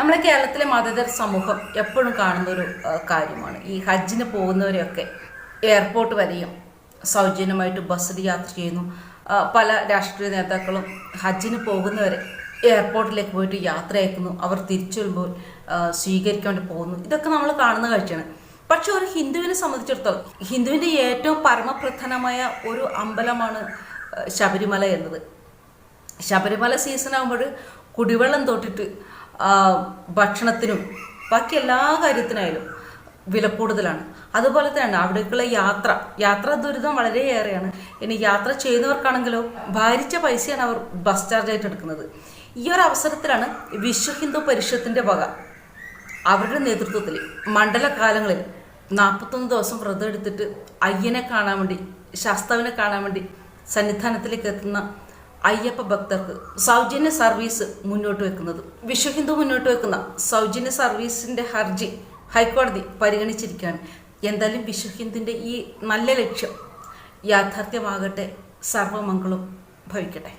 നമ്മളെ കേരളത്തിലെ മതേതര സമൂഹം എപ്പോഴും കാണുന്ന ഒരു കാര്യമാണ്. ഈ ഹജ്ജിന് പോകുന്നവരെയൊക്കെ എയർപോർട്ട് വരെയും സൗജന്യമായിട്ട് ബസ്സിൽ യാത്ര ചെയ്യുന്നു. പല രാഷ്ട്രീയ നേതാക്കളും ഹജ്ജിന് പോകുന്നവരെ എയർപോർട്ടിലേക്ക് പോയിട്ട് യാത്ര അയക്കുന്നു. അവർ തിരിച്ചു വരുമ്പോൾ സ്വീകരിക്കാൻ വേണ്ടി പോകുന്നു. ഇതൊക്കെ നമ്മൾ കാണുന്ന കാഴ്ചയാണ്. പക്ഷെ ഒരു ഹിന്ദുവിനെ സംബന്ധിച്ചിടത്തോളം ഹിന്ദുവിന്റെ ഏറ്റവും പരമപ്രധാനമായ ഒരു അമ്പലമാണ് ശബരിമല എന്നത്. ശബരിമല സീസൺ ആകുമ്പോൾ കുടിവെള്ളം തൊട്ടിട്ട് ഭക്ഷണത്തിനും ബാക്കി എല്ലാ കാര്യത്തിനായാലും വില കൂടുതലാണ്. അതുപോലെ തന്നെ അവിടേക്കുള്ള യാത്ര. യാത്രാ ദുരിതം വളരെയേറെയാണ്. ഇനി യാത്ര ചെയ്യുന്നവർക്കാണെങ്കിലോ ഭാരിച്ച പൈസയാണ് അവർ ബസ് ചാർജ് ആയിട്ട് എടുക്കുന്നത്. ഈ ഒരു അവസരത്തിലാണ് വിശ്വ ഹിന്ദു പരിഷത്തിന്റെ വക. അവരുടെ നേതൃത്വത്തിൽ മണ്ഡലകാലങ്ങളിൽ നാൽപ്പത്തൊന്ന് ദിവസം വ്രതം എടുത്തിട്ട് അയ്യനെ കാണാൻ വേണ്ടി ശാസ്താവിനെ കാണാൻ വേണ്ടി സന്നിധാനത്തിലേക്ക് എത്തുന്ന അയ്യപ്പ ഭക്തർക്ക് സൗജന്യ സർവീസ് മുന്നോട്ട് വെക്കുന്നത്. വിശ്വ ഹിന്ദു മുന്നോട്ട് വെക്കുന്ന സൗജന്യ സർവീസിന്റെ ഹർജി ഹൈക്കോടതി പരിഗണിച്ചിരിക്കുകയാണ്. എന്തായാലും വിശ്വ ഹിന്ദുവിന്റെ ഈ നല്ല ലക്ഷ്യം യാഥാർത്ഥ്യമാകട്ടെ സർവമംഗളും ഭവിക്കട്ടെ.